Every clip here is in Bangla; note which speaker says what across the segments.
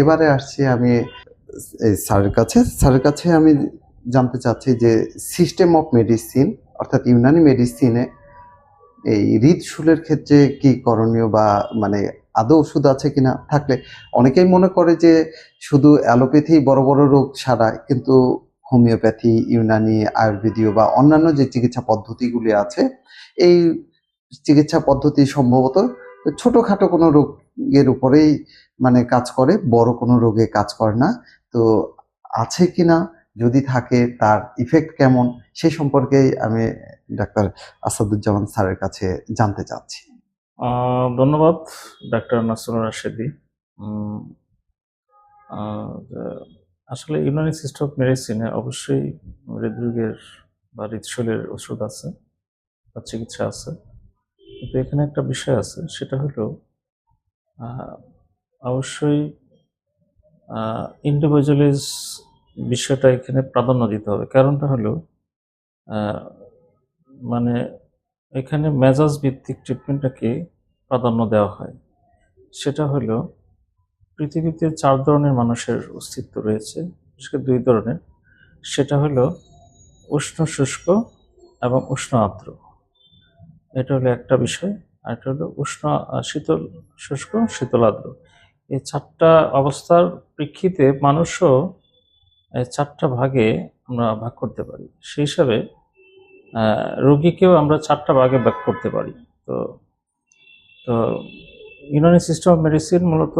Speaker 1: এবারে আসছি আমি স্যারের কাছে। স্যারের কাছে আমি জানতে চাচ্ছি যে সিস্টেম অফ মেডিসিন অর্থাৎ ইউনানি মেডিসিনে এই হৃদশুলের ক্ষেত্রে কি করণীয় বা মানে আদৌ ওষুধ আছে কিনা? থাকলে অনেকেই মনে করে যে শুধু অ্যালোপ্যাথি বড় বড় রোগ সারায় কিন্তু হোমিওপ্যাথি, ইউনানি, আয়ুর্বেদীয় বা অন্যান্য যে চিকিৎসা পদ্ধতিগুলি আছে, এই চিকিৎসা পদ্ধতি সম্ভবত ছোটখাটো কোনো রোগের উপরেই মানে কাজ করে, বড় কোনো রোগে কাজ করে না। তো আছে কি না, যদি থাকে তার ইফেক্ট কেমন, সে সম্পর্কেই আমি ডাক্তার আসাদুজ্জামান স্যারের কাছে জানতে চাচ্ছি।
Speaker 2: ধন্যবাদ, ডাক্তার নাসরুল রাশেদি। আসলে ইউনানি সিস্টেম মেডিসিনে অবশ্যই হৃদরোগের বা হৃদশৈলের ওষুধ আছে বা চিকিৎসা আছে। কিন্তু এখানে একটা বিষয় আছে, সেটা হলো অবশ্যই ইন্ডিভিজুয়ালিজ বিষয়টা এখানে প্রাধান্য দিতে হবে। কারণটা হলো মানে এখানে মেজাজ ভিত্তিক ট্রিটমেন্টটাকে প্রাধান্য দেওয়া হয়। সেটা হলো, পৃথিবীতে চার ধরনের মানুষের অস্তিত্ব রয়েছে, বিশেষ দুই ধরনের। সেটা হলো, উষ্ণ শুষ্ক এবং উষ্ণ আর্দ্র। এটা হলো একটা বিষয়, আর এটা হলো উষ্ণ শীতল, শুষ্ক শীতল আর্দ্র এই চারটা অবস্থার প্রেক্ষিতে মানুষও চারটা ভাগে আমরা ভাগ করতে পারি। সেই হিসাবে রোগীকেও আমরা চারটা ভাগে ভাগ করতে পারি। তো তো ইউনানি সিস্টেম অফ মেডিসিন মূলত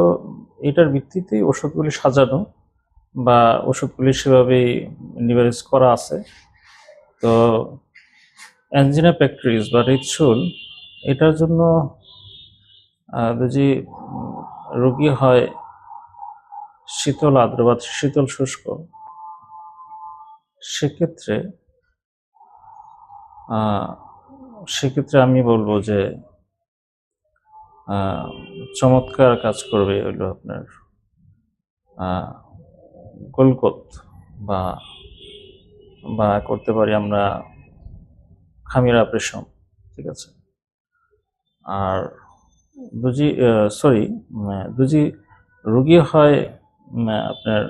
Speaker 2: এটার ভিত্তিতেই ওষুধগুলি সাজানো বা ওষুধগুলি সেভাবেই নিভারেজ করা আছে। তো অ্যাঞ্জিনা প্যাক্টরিস বা হৃদশুল এটার জন্য যদি রোগী হয় শীতল আর্দ্র বা শীতল শুষ্ক, সেক্ষেত্রে সেক্ষেত্রে আমি বলব যে চমৎকার কাজ করবে হলো আপনার গোলকত বা বা করতে পারি আমরা খামির অপারেশন, ঠিক আছে? আর দুজি সরি দুজি রুগী হয় আপনার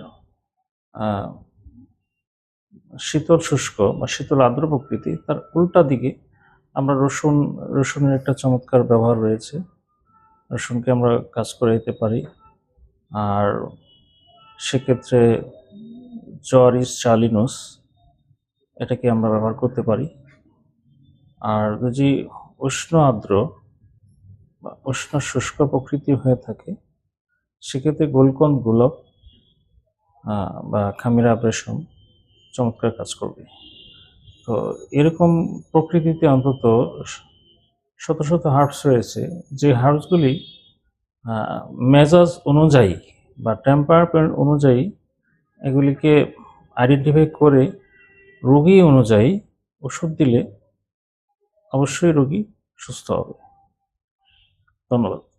Speaker 2: শীতল শুষ্ক বা শীতল আর্দ্র প্রকৃতি, তার উল্টা দিকে আমরা রসুন, রসুনের একটা চমৎকার ব্যবহার রয়েছে। রসুনকে আমরা কাজ করে দিতে পারি। আর সেক্ষেত্রে জরিস চালিনুস, এটাকে আমরা ব্যবহার করতে পারি। আর যদি উষ্ণ আর্দ্র বা উষ্ণ শুষ্ক প্রকৃতি হয়ে থাকে, সেক্ষেত্রে গোলকন গোলক বা খামিরা অপারেশন চমৎকার কাজ করবে। তো এরকম প্রকৃতিতে অন্তত শত শত হার্বস রয়েছে, যে হার্বসগুলি মেজাজ অনুযায়ী বা টেম্পারমেন্ট অনুযায়ী এগুলিকে আইডেন্টিফাই করে রোগী অনুযায়ী ওষুধ দিলে অবশ্যই রোগী সুস্থ হবে। ধন্যবাদ।